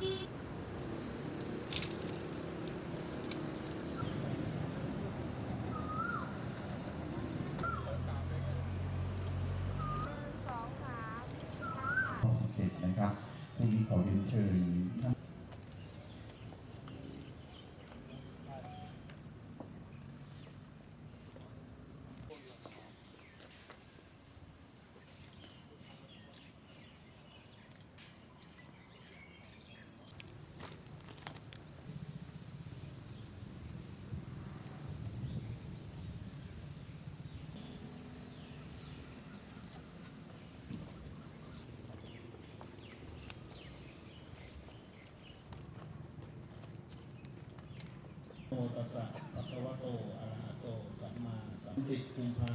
เสร็จนะครับที่ขอเรีนเชิญ โมตัสสะปะคะวะโตอะระหะโต สัมมาสัมพุทธกุมภา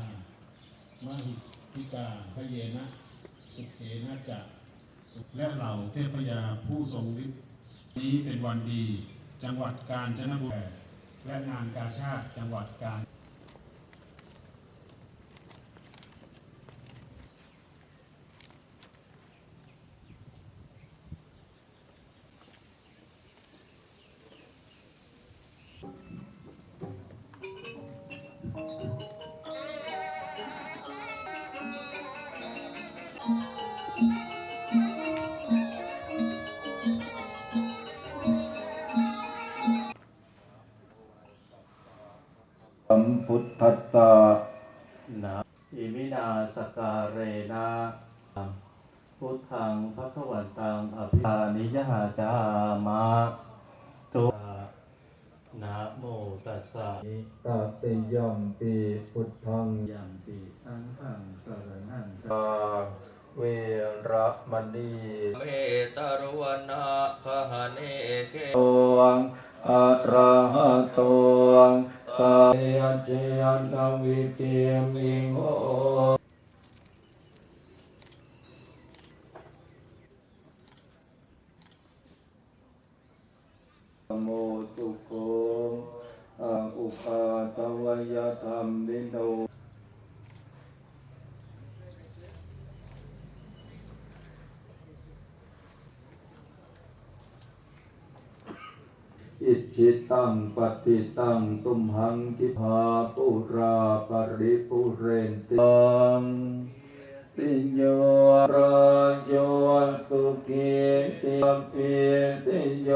มหิทิกาพระเยนะ สุเขนะจักสุและเหล่าเทพยาผู้ทรงฤทธิ์นี้เป็นวันดี จังหวัดกาญจนบุรีและงานกาชาติจังหวัดกาญ สัมพุทธัสสะนะอิมินาสการเรนะพุทธังพระควันตังอภิธานิยหาจามะตุนะโมตัสสะตติยัมปีพุทธังยัมปิสังฆังสรณังยาเวระมณีเมตรวนาคหเนเกตวงอะระหะตวง สายเจยันทวิเตียมิงโอโมสุโคอุปาตวยธรรมนิโน อิจิตังปฏิตังตุมหังทิพาปุราปริปุเรนติังติโยรายโยสุขีติยมปีติโย